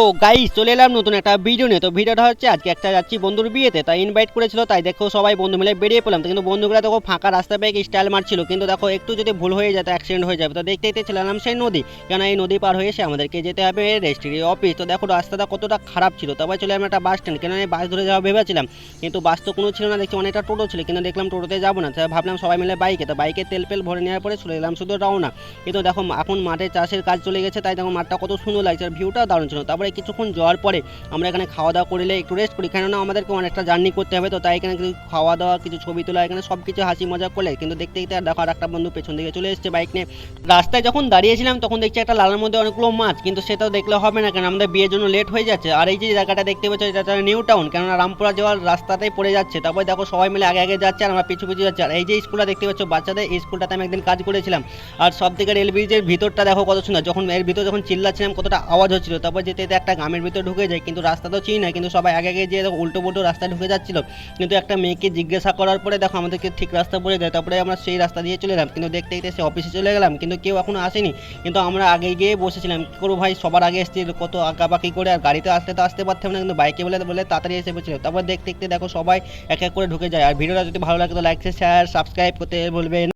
তো গাইস চলে এলাম নতুন একটা ভিডিও নিয়ে। তো ভিডিওটা হচ্ছে, আজকে একটা যাচ্ছি বন্ধুর বিয়েতে, তাই ইনভাইট করেছিল, তাই দেখো সবাই বন্ধু মিলে বেরিয়ে পড়লাম। কিন্তু বন্ধুগুলো দেখো ফাঁকা রাস্তা পেয়ে স্টাইল মারছিল, কিন্তু দেখো একটু যদি ভুল হয়ে যায়, তো অ্যাক্সিডেন্ট হয়ে যাবে। তো দেখতে দেখতে ছিলাম সেই নদী কেন এই নদী পার হয়ে এসে আমাদেরকে যেতে হবে রেজিস্ট্রি অফিস তো দেখো রাস্তাটা কতটা খারাপ ছিল তবে চলে আমরা একটা বাস স্ট্যান্ড কেন এই বাস ধরে যাওয়া ভেবেছিলাম, কিন্তু বাস তো কোনো ছিল না, দেখছি অনেকটা টোটো ছিল, কিন্তু দেখলাম টোটোতে যাব না ভাবলাম সবাই মিলে বাইকে তো বাইকে তেল পেল ভরে নেওয়ার পরে চলে এলাম শুধু রওনা। কিন্তু দেখো, এখন মাঠে চাষের কাজ চলে গেছে, তাই দেখো মাঠটা কত সুন্দর লাগছে, আর ভিউটা দারুণ ছিল। তারপরে কিছুক্ষণ যাওয়ার পরে আমরা এখানে খাওয়া দাওয়া করলে একটু রেস্ট করি। কেননা আমাদেরকে অনেকটা জার্নি করতে হবে, তো তাই এখানে কিছু খাওয়া দাওয়া, কিছু ছবি তোলা, এখানে সব কিছু হাসি মজা করলে কিন্তু দেখতে দেখতে আর দেখো আর একটা বন্ধু পেছন দিকে চলে এসেছে বাইক নিয়ে। রাস্তায় যখন দাঁড়িয়েছিলাম তখন দেখছি একটা লালের মধ্যে অনেকগুলো মাছ, কিন্তু সেটাও দেখলে হবে না কেন আমাদের বিয়ের জন্য লেট হয়ে যাচ্ছে। আর এই যে জায়গাটা দেখতে পাচ্ছ, এটা নিউ টাউন কেননা রামপুরা যাওয়ার রাস্তাতেই পড়ে যাচ্ছে। তারপরে দেখো সবাই মিলে আগে আগে যাচ্ছে আর আমরা পিছু পিছু যাচ্ছে। আর এই যে স্কুলটা দেখতে পাচ্ছ বাচ্চাদের, এই স্কুলটাতে আমি একদিন কাজ করেছিলাম। আর সব থেকে রেল ব্রিজের ভিতরটা দেখো কত সুন্দর, যখন এর ভিতর যখন চিল্লাচ্ছিলাম কতটা আওয়াজ হচ্ছিল, তারপর যেতে একটা গ্রামের ভিতরে ঢুকে যায়, কিন্তু রাস্তা তো চিনি না, কিন্তু সবাই আগে আগে যেয়ে উল্টো পুল্টো রাস্তায় ঢুকে যাচ্ছিল। কিন্তু একটা মেয়েকে জিজ্ঞাসা করার পরে দেখো আমাদেরকে ঠিক রাস্তা বলে দেয় তারপরে আমরা সেই রাস্তা দিয়ে চলে এলাম। কিন্তু দেখতে দেখতে সে অফিসে চলে গেলাম, কিন্তু কেউ এখনও আসেনি। কিন্তু আমরা আগে গিয়ে বসেছিলাম, কী করব ভাই? সবার আগে এসেছি, কত আঁকাবাকি করে, আর গাড়িতে আসতে তো আসতে পারতাম না, কিন্তু বাইকে বলে বলে তাড়াতাড়ি এসে পড়ছিল তারপর দেখতে দেখতে দেখো সবাই এক এক করে ঢুকে যায়। আর ভিডিওটা যদি ভালো লাগে তো লাইক শেয়ার সাবস্ক্রাইব করতে বলবেন